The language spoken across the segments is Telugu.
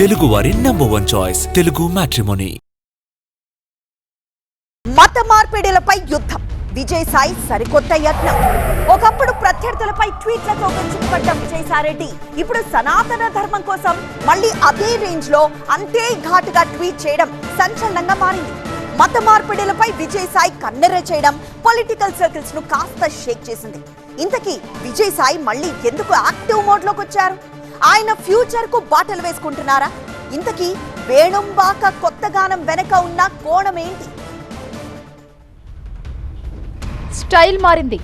తెలుగువారి number one choice Telugu matrimony మత మార్పిడిలపై యుద్ధం. విజయసాయి సరికొత్త యత్నం. ఒకప్పుడు ప్రత్యర్థులపై ట్వీట్లతో విరుచుకుపడ్డ విజయసాయిరెడ్డి ఇప్పుడు సనాతన ధర్మం కోసం మళ్ళీ అదే రేంజ్లో అంతే ఘాటుగా ట్వీట్ చేయడం సంచలనంగా మారింది. మత మార్పిడిలపై విజయసాయి కన్నెర చేయడం పొలిటికల్ సర్కిల్స్ను కాస్త షేక్ చేసింది. ఇంతకీ విజయసాయి మళ్ళీ ఎందుకు యాక్టివ్ మోడ్లోకి వచ్చారు? ఆయన ఫ్యూచర్కు బాటలు వేసుకుంటున్నారా? ఇంతకీ వేణుంబాక కొత్త గానం వెనక ఉన్న కోణం ఏంటి? స్టైల్ మారింది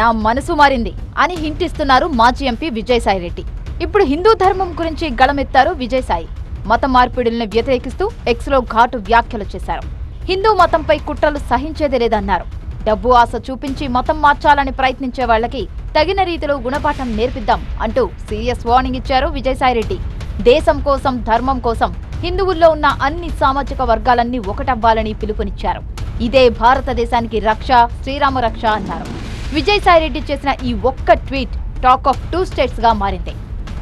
నా మనసు మారింది అని హింట్ ఇస్తున్నారు మాజీ ఎంపీ విజయసాయి రెడ్డి. ఇప్పుడు హిందూ ధర్మం గురించి గళమెత్తారు విజయసాయి. మత మార్పిడుల్ని వ్యతిరేకిస్తూ ఎక్స్లో ఘాటు వ్యాఖ్యలు చేశారు. హిందూ మతంపై కుట్రలు సహించేదే లేదన్నారు. డబ్బు ఆశ చూపించి మతం మార్చాలని ప్రయత్నించే వాళ్ళకి తగిన రీతిలో గుణపాఠం నేర్పిద్దాం అంటూ సీరియస్ వార్నింగ్ ఇచ్చారు విజయసాయిరెడ్డి. దేశం కోసం ధర్మం కోసం హిందువుల్లో ఉన్న అన్ని సామాజిక వర్గాలన్నీ ఒకటవ్వాలని పిలుపునిచ్చారు. ఇదే భారతదేశానికి రక్ష శ్రీరామ రక్ష అన్నారు. విజయసాయిరెడ్డి చేసిన ఈ ఒక్క ట్వీట్ టాక్ ఆఫ్ టూ స్టేట్స్గా మారింది.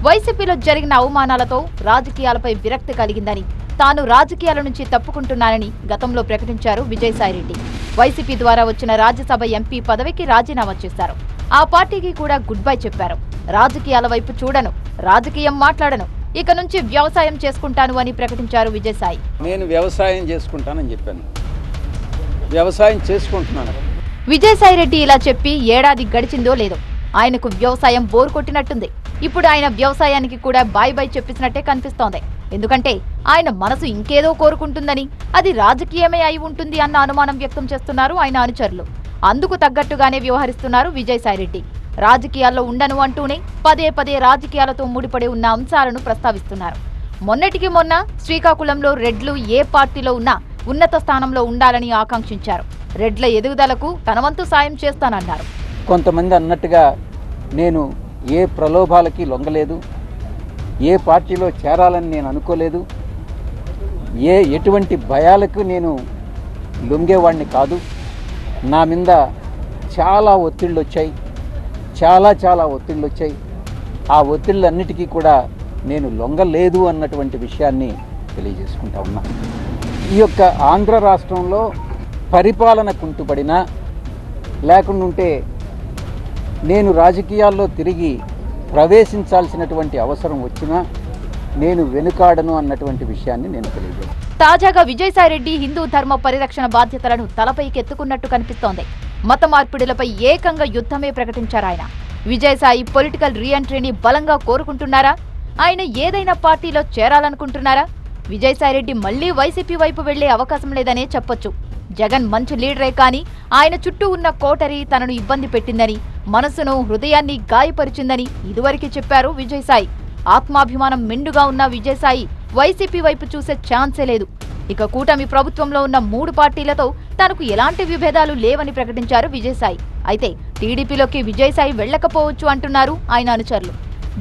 వైసీపీలో జరిగిన అవమానాలతో రాజకీయాలపై విరక్తి కలిగిందని తాను రాజకీయాల నుంచి తప్పుకుంటున్నానని గతంలో ప్రకటించారు విజయసాయిరెడ్డి. వైసీపీ ద్వారా వచ్చిన రాజ్యసభ ఎంపీ పదవికి రాజీనామా చేశారు. ఆ పార్టీకి కూడా గుడ్ బై చెప్పారు. రాజకీయాల వైపు చూడను రాజకీయం మాట్లాడను ఇక నుంచి వ్యవసాయం చేసుకుంటాను అని ప్రకటించారు విజయసాయి. నేను వ్యవసాయం చేసుకుంటానని చెప్పాను. వ్యవసాయం చేసుకుంటున్నాను. విజయసాయిరెడ్డి ఇలా చెప్పి ఏడాది గడిచిందో లేదో ఆయనకు వ్యవసాయం బోర్ కొట్టినట్టుంది. ఇప్పుడు ఆయన వ్యవసాయానికి కూడా బాయ్ బాయ్ చెప్పిసినట్టే కనిపిస్తోంది. ఎందుకంటే ఆయన మనసు ఇంకేదో కోరుకుంటుందని అది రాజకీయమే అయి ఉంటుంది అన్న అనుమానం వ్యక్తం చేస్తున్నారు ఆయన అనుచరులు. అందుకు తగ్గట్టుగానే వ్యవహరిస్తున్నారు విజయసాయిరెడ్డి రాజకీయాల్లో ఉండను అంటూనే పదే పదే రాజకీయాలతో ముడిపడి ఉన్న అంశాలను ప్రస్తావిస్తున్నారు. మొన్నటికి మొన్న శ్రీకాకుళంలో రెడ్లు ఏ పార్టీలో ఉన్నా ఉన్నత స్థానంలో ఉండాలని ఆకాంక్షించారు. రెడ్ల ఎదుగుదలకు తనవంతు సాయం చేస్తానన్నారు. కొంతమంది అన్నట్టుగా నేను ఏ ప్రలోభాలకి లొంగలేదు ఏ పార్టీలో చేరాలని నేను అనుకోలేదు ఏ ఎటువంటి భయాలకు నేను లొంగేవాడిని కాదు. నా మీద చాలా ఒత్తిళ్ళు వచ్చాయి చాలా చాలా ఒత్తిళ్ళు వచ్చాయి ఆ ఒత్తిళ్ళన్నిటికీ కూడా నేను లొంగలేదు అన్నటువంటి విషయాన్ని తెలియజేసుకుంటా ఉన్నా. ఈ యొక్క ఆంధ్ర రాష్ట్రంలో పరిపాలన కుంటుపడినా లేకుండా ఉంటే నేను రాజకీయాల్లో తిరిగి ప్రవేశించాల్సినటువంటి అవసరం వచ్చినా నేను వెనుకాడను అన్నటువంటి విషయాన్ని నేను తెలియజేస్తాను తాజాగా విజయసాయిరెడ్డి హిందూ ధర్మ పరిరక్షణ బాధ్యతలను తలపైకెత్తుకున్నట్టు కనిపిస్తోంది. మత మార్పిడులపై ఏకంగా యుద్ధమే ప్రకటించారు ఆయన. విజయసాయి పొలిటికల్ రీఎంట్రీని బలంగా కోరుకుంటున్నారా? ఆయన ఏదైనా పార్టీలో చేరాలనుకుంటున్నారా? విజయసాయిరెడ్డి మళ్ళీ వైసీపీ వైపు వెళ్ళే అవకాశం లేదనే చెప్పొచ్చు. జగన్ మంచి లీడరే కానీ ఆయన చుట్టూ ఉన్న కోటరి తనను ఇబ్బంది పెట్టిందని మనసును హృదయాన్ని గాయపరిచిందని ఇదివరకే చెప్పారు విజయసాయి. ఆత్మాభిమానం మెండుగా ఉన్న విజయసాయి వైసీపీ వైపు చూసే ఛాన్సే లేదు. ఇక కూటమి ప్రభుత్వంలో ఉన్న మూడు పార్టీలతో తనకు ఎలాంటి విభేదాలు లేవని ప్రకటించారు విజయసాయి. అయితే టీడీపీలోకి విజయసాయి వెళ్ళకపోవచ్చు అంటున్నారు ఆయన అనుచరులు.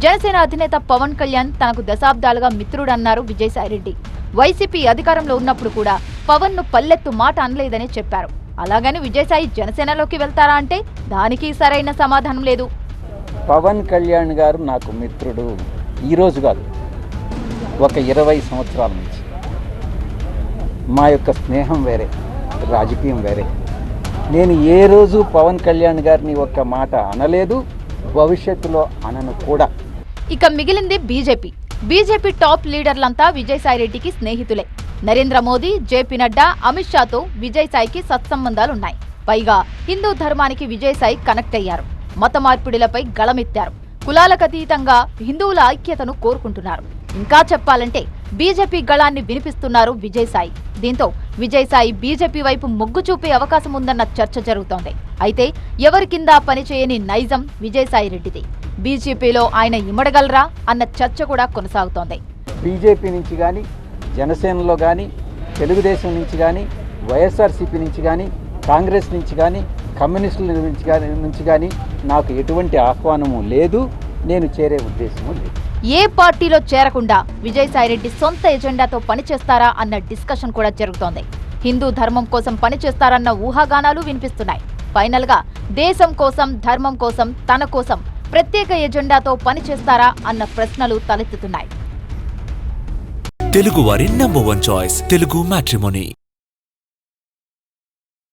జనసేన అధినేత పవన్ కళ్యాణ్ తనకు దశాబ్దాలుగా మిత్రుడన్నారు విజయసాయిరెడ్డి. వైసీపీ అధికారంలో ఉన్నప్పుడు కూడా పవన్ను పల్లెత్తు మాట అనలేదని చెప్పారు. అలాగని విజయసాయి జనసేనలోకి వెళ్తారా అంటే దానికి సరైన సమాధానం లేదు. పవన్ కళ్యాణ్ గారు నాకు మిత్రుడు. ఈరోజు కాదు. ఒక ఇరవై సంవత్సరాల నుంచి. మా యొక్క స్నేహం వేరే రాజకీయం వేరే. నేను ఏ రోజు పవన్ కళ్యాణ్ గారిని ఒక్క మాట అనలేదు భవిష్యత్తులో అనను కూడా. ఇక మిగిలింది బీజేపీ. బీజేపీ టాప్ లీడర్లంతా విజయసాయిరెడ్డికి స్నేహితులే. నరేంద్ర మోదీ జేపీ నడ్డా అమిత్ షాతో విజయసాయికి సత్సంబంధాలున్నాయి. పైగా హిందూ ధర్మానికి విజయసాయి కనెక్ట్ అయ్యారు. మత మార్పిడిలపై గళమెత్తారు. కులాలకు అతీతంగా హిందువుల ఐక్యతను కోరుకుంటున్నారు. ఇంకా చెప్పాలంటే బీజేపీ గళాన్ని వినిపిస్తున్నారు విజయసాయి. దీంతో విజయసాయి బీజేపీ వైపు మొగ్గు చూపే అవకాశం ఉందన్న చర్చ జరుగుతోంది. అయితే ఎవరి కింద పనిచేయని నైజం విజయసాయి రెడ్డిది. బీజేపీలో ఆయన ఇమడగలరా అన్న చర్చ కూడా కొనసాగుతోంది. బీజేపీ నుంచి కానీ జనసేనలో కానీ తెలుగుదేశం నుంచి కానీ వైఎస్ఆర్సీపీ నుంచి కానీ కాంగ్రెస్ నుంచి కానీ కమ్యూనిస్టుల నుంచి కానీ నుంచి కానీ నాకు ఎటువంటి ఆహ్వానము లేదు. నేను చేరే ఉద్దేశము లేదు. ఏ పార్టీలో చేరకుండా విజయసాయిరెడ్డి సొంత ఎజెండాతో పనిచేస్తారా అన్న డిస్కషన్ కూడా జరుగుతోంది. హిందూ ధర్మం కోసం పనిచేస్తారన్న ఊహాగానాలు వినిపిస్తున్నాయి. ఫైనల్గా దేశం కోసం ధర్మం కోసం తన కోసం ప్రత్యేక ఎజెండాతో పనిచేస్తారా అన్న ప్రశ్నలు తలెత్తుతున్నాయి. తెలుగు వారి number one choice Telugu matrimony